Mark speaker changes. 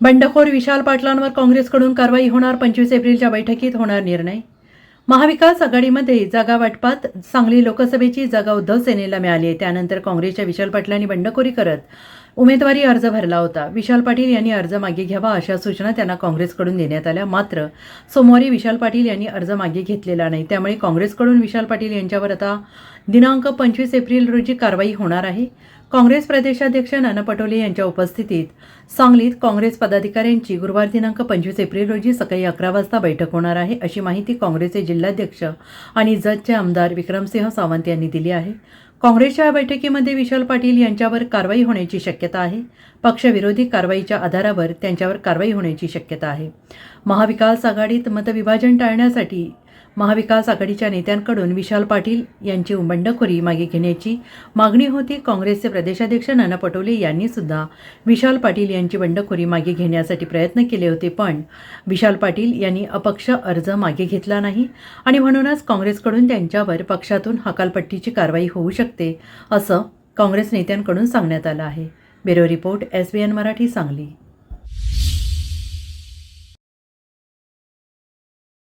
Speaker 1: बंडखोर विशाल पाटलांवर काँग्रेसकडून कारवाई होणार पंचवीस एप्रिलच्या बैठकीत होणार निर्णय. महाविकास आघाडीमध्ये जागा वाटपात सांगली लोकसभेची जागा उद्धव सेनेला मिळाली आहे. त्यानंतर काँग्रेसच्या विशाल पाटलांनी बंडखोरी करत उमेदवारी अर्ज भरला होता. विशाल पाटील यांनी अर्ज मागे घ्यावा अशा सूचना त्यांना काँग्रेसकडून देण्यात आल्या. मात्र सोमवारी विशाल पाटील यांनी अर्ज मागे घेतलेला नाही. त्यामुळे काँग्रेसकडून विशाल पाटील यांच्यावर आता दिनांक पंचवीस एप्रिल रोजी कारवाई होणार आहे. काँग्रेस प्रदेशाध्यक्ष नाना पटोले यांच्या उपस्थितीत सांगलीत काँग्रेस पदाधिकाऱ्यांची गुरुवार दिनांक पंचवीस एप्रिल रोजी सकाळी अकरा वाजता बैठक होणार आहे अशी माहिती काँग्रेसचे जिल्हाध्यक्ष आणि जतचे आमदार विक्रमसिंह सावंत यांनी दिली आहे. काँग्रेसच्या या बैठकीमध्ये विशाल पाटील यांच्यावर कारवाई होण्याची शक्यता आहे. पक्षविरोधी कारवाईच्या आधारावर त्यांच्यावर कारवाई होण्याची शक्यता आहे. महाविकास आघाडीत मतविभाजन टाळण्यासाठी महाविकास आघाडीच्या नेत्यांकडून विशाल पाटील यांची बंडखोरी मागे घेण्याची मागणी होती. काँग्रेसचे प्रदेशाध्यक्ष नाना पटोले यांनी सुद्धा विशाल पाटील यांची बंडखोरी मागे घेण्यासाठी प्रयत्न केले होते पण विशाल पाटील यांनी अपक्ष अर्ज मागे घेतला नाही आणि म्हणूनच काँग्रेसकडून त्यांच्यावर पक्षातून हकालपट्टीची कारवाई होऊ शकते असं काँग्रेस नेत्यांकडून सांगण्यात आलं आहे. Bureau report S B N Marathi Sangli.